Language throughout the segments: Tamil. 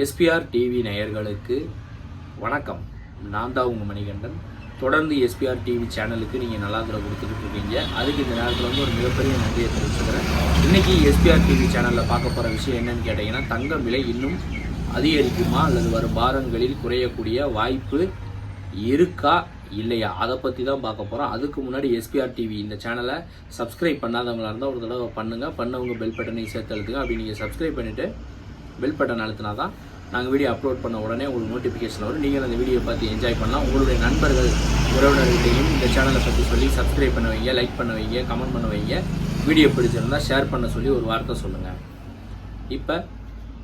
எஸ்பிஆர் டிவி நேயர்களுக்கு வணக்கம். நான் தான் உங்கள் மணிகண்டன். தொடர்ந்து எஸ்பிஆர் டிவி சேனலுக்கு நீங்கள் நல்லா தர கொடுத்துக்கிட்டு இருக்கீங்க. அதுக்கு இந்த நேரத்தில் வந்து ஒரு மிகப்பெரிய நன்றியை தெரிவிச்சுக்கிறேன். இன்றைக்கி எஸ்பிஆர் டிவி சேனலில் பார்க்க போகிற விஷயம் என்னன்னு கேட்டிங்கன்னா தங்கம் விலை இன்னும் அதிகரிக்குமா அல்லது வரும் வாரங்களில் குறையக்கூடிய வாய்ப்பு இருக்கா இல்லையா? அதை பற்றி தான் பார்க்க போகிறோம் அதுக்கு முன்னாடி எஸ்பிஆர் டிவி இந்த சேனலை சப்ஸ்கிரைப் பண்ணாதவங்களா இருந்தால் ஒரு தடவை பண்ணுங்கள் பண்ணவங்க பெல் பட்டனையும் சேர்த்து அழுத்துங்க. அப்படி நீங்கள் சப்ஸ்கிரைப் பண்ணிவிட்டு பெல் பட்டன் அழுத்தினா தான் நாங்கள் வீடியோ அப்லோட் பண்ண உடனே உங்களுக்கு நோட்டிஃபிகேஷன் வரும். நீங்கள் அந்த வீடியோ பார்த்து என்ஜாய் பண்ணலாம். உங்களுடைய நண்பர்கள் உறவினர்களையும் இந்த சேனலை பற்றி சொல்லி சப்ஸ்கிரைப் பண்ண வைங்க லைக் பண்ண வைங்க கமெண்ட் பண்ண வைங்க. வீடியோ பிடிச்சிருந்தா ஷேர் பண்ண சொல்லி ஒரு வார்த்தை சொல்லுங்கள் இப்போ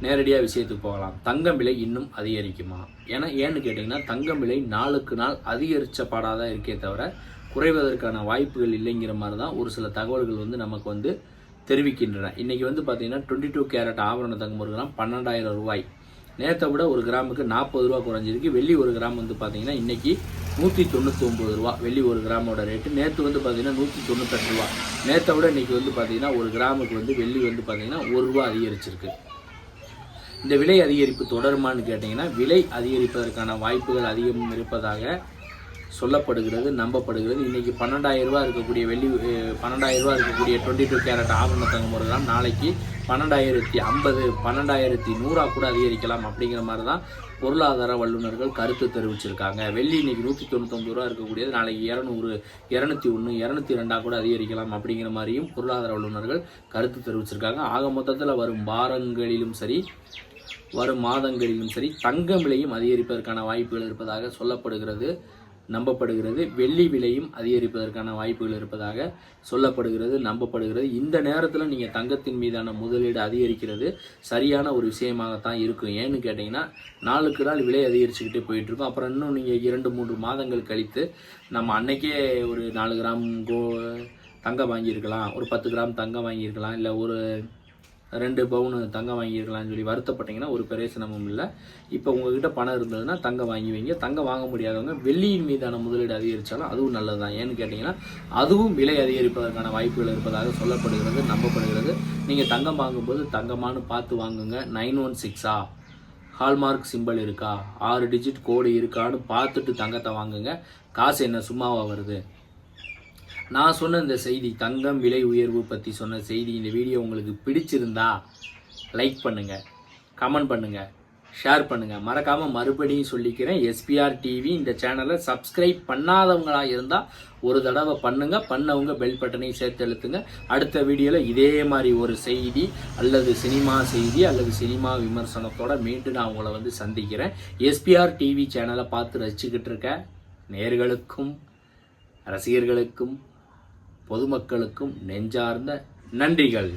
நேரடியாக விஷயத்துக்கு போகலாம். தங்கம் விலை இன்னும் அதிகரிக்குமா? ஏன்னா ஏன்னு கேட்டிங்கன்னா தங்கம் விலை நாளுக்கு நாள் அதிகரித்த பாடாக தான் இருக்கே தவிர குறைவதற்கான வாய்ப்புகள் இல்லைங்கிற மாதிரி தான் ஒரு சில தகவல்கள் வந்து நமக்கு வந்து தெரிவிக்கின்றன. இன்றைக்கி வந்து பார்த்தீங்கன்னா டுவெண்ட்டி டூ கேரட் ஆபரண தங்கம் ஒரு கிராம் பன்னெண்டாயிரம் ரூபாய். நேற்றை விட ஒரு கிராமுக்கு நாற்பது ரூபா குறைஞ்சிருக்கு. வெள்ளி ஒரு கிராம் வந்து பார்த்தீங்கன்னா இன்றைக்கி நூற்றி தொண்ணூற்றி ஒம்பது ரூபா. வெள்ளி ஒரு கிராமோட ரேட்டு நேற்று வந்து பார்த்தீங்கன்னா நூற்றி தொண்ணூத்தெட்டு ரூபா. நேற்றை விட இன்றைக்கி வந்து பார்த்தீங்கன்னா ஒரு கிராமுக்கு வந்து வெள்ளி வந்து பார்த்தீங்கன்னா ஒரு ரூபா அதிகரிச்சிருக்கு. இந்த விலை அதிகரிப்பு தொடருமான்னு கேட்டிங்கன்னா விலை அதிகரிப்பதற்கான வாய்ப்புகள் அதிகம் இருப்பதாக சொல்லப்படுகிறது நம்பப்படுகிறது. இன்றைக்கி பன்னெண்டாயிரம் ரூபா இருக்கக்கூடிய வெள்ளி பன்னெண்டாயிரம் ரூபா இருக்கக்கூடிய டுவெண்ட்டி டூ கேரட் ஆபரண தங்கம் ஒரு கிராம் நாளைக்கு பன்னெண்டாயிரத்தி ஐம்பது பன்னெண்டாயிரத்தி நூறா கூட அதிகரிக்கலாம் அப்படிங்கிற மாதிரி தான் பொருளாதார வல்லுநர்கள் கருத்து தெரிவிச்சிருக்காங்க. வெள்ளி இன்னைக்கு நூற்றி தொண்ணூத்தொம்பது ரூபா இருக்கக்கூடியது. நாளைக்கு இரநூறு இரநூத்தி ஒன்று இரநூத்தி ரெண்டாக கூட அதிகரிக்கலாம் அப்படிங்கிற மாதிரியும் பொருளாதார வல்லுநர்கள் கருத்து தெரிவிச்சிருக்காங்க. ஆக மொத்தத்தில் வரும் வாரங்களிலும் சரி வரும் மாதங்களிலும் சரி தங்கம் விலையும் அதிகரிப்பதற்கான வாய்ப்புகள் இருப்பதாக சொல்லப்படுகிறது. நம்பப்படுகிறது. வெள்ளி விலையும் அதிகரிப்பதற்கான வாய்ப்புகள் இருப்பதாக சொல்லப்படுகிறது நம்பப்படுகிறது. இந்த நேரத்தில் நீங்கள் தங்கத்தின் மீதான முதலீடு அதிகரிக்கிறது சரியான ஒரு விஷயமாகத்தான் இருக்கும். ஏன்னு கேட்டிங்கன்னா நாளுக்கு நாள் விலை அதிகரிச்சுக்கிட்டே போயிட்டுருக்கும். அப்புறம் இன்னும் நீங்கள் இரண்டு மூன்று மாதங்கள் கழித்து நம்ம அன்னைக்கே ஒரு நாலு கிராம் கோ தங்கம் வாங்கியிருக்கலாம் ஒரு பத்து கிராம் தங்கம் வாங்கியிருக்கலாம் இல்லை ஒரு ரெண்டு பவுனு தங்கம் வாங்கியிருக்கலாம்னு சொல்லி வருத்தப்பட்டீங்கன்னா ஒரு பிரயோசனமும் இல்லை. இப்போ உங்ககிட்ட பணம் இருந்ததுன்னா தங்கம் வாங்கி வைங்க. தங்கம் வாங்க முடியாதவங்க வெள்ளியின் மீதான முதலீடு அதிகரித்தாலும் அதுவும் நல்லது தான். ஏன்னு கேட்டிங்கன்னா அதுவும் விலை அதிகரிப்பதற்கான வாய்ப்புகள் இருப்பதாக சொல்லப்படுகிறது நம்பப்படுகிறது. நீங்கள் தங்கம் வாங்கும்போது தங்கமானு பார்த்து வாங்குங்க. நைன் ஒன் சிக்ஸா? ஹால்மார்க் சிம்பிள் இருக்கா? ஆறு டிஜிட் கோடு இருக்கான்னு பார்த்துட்டு தங்கத்தை வாங்குங்க. காசு என்ன? சும்மாவாக வருது? நான் சொன்ன இந்த செய்தி தங்கம் விலை உயர்வு பற்றி சொன்ன செய்தி இந்த வீடியோ உங்களுக்கு பிடிச்சிருந்தா லைக் பண்ணுங்கள் கமெண்ட் பண்ணுங்கள் ஷேர் பண்ணுங்கள் மறக்காமல் மறுபடியும் சொல்லிக்கிறேன் எஸ்பிஆர் டிவி இந்த சேனலை சப்ஸ்கிரைப் பண்ணாதவங்களாக இருந்தால் ஒரு தடவை பண்ணுங்கள் பண்ணவங்க பெல் பட்டனையும் சேர்த்து எழுத்துங்க அடுத்த வீடியோவில் இதே மாதிரி ஒரு செய்தி அல்லது சினிமா செய்தி அல்லது சினிமா விமர்சனத்தோட மீண்டும் நான் உங்களை வந்து சந்திக்கிறேன். எஸ்பிஆர் டிவி சேனலை பார்த்து ரசிச்சுக்கிட்டு இருக்க நேர்களுக்கும் ரசிகர்களுக்கும் பொதுமக்களுக்கும் நெஞ்சார்ந்த நன்றிகள்.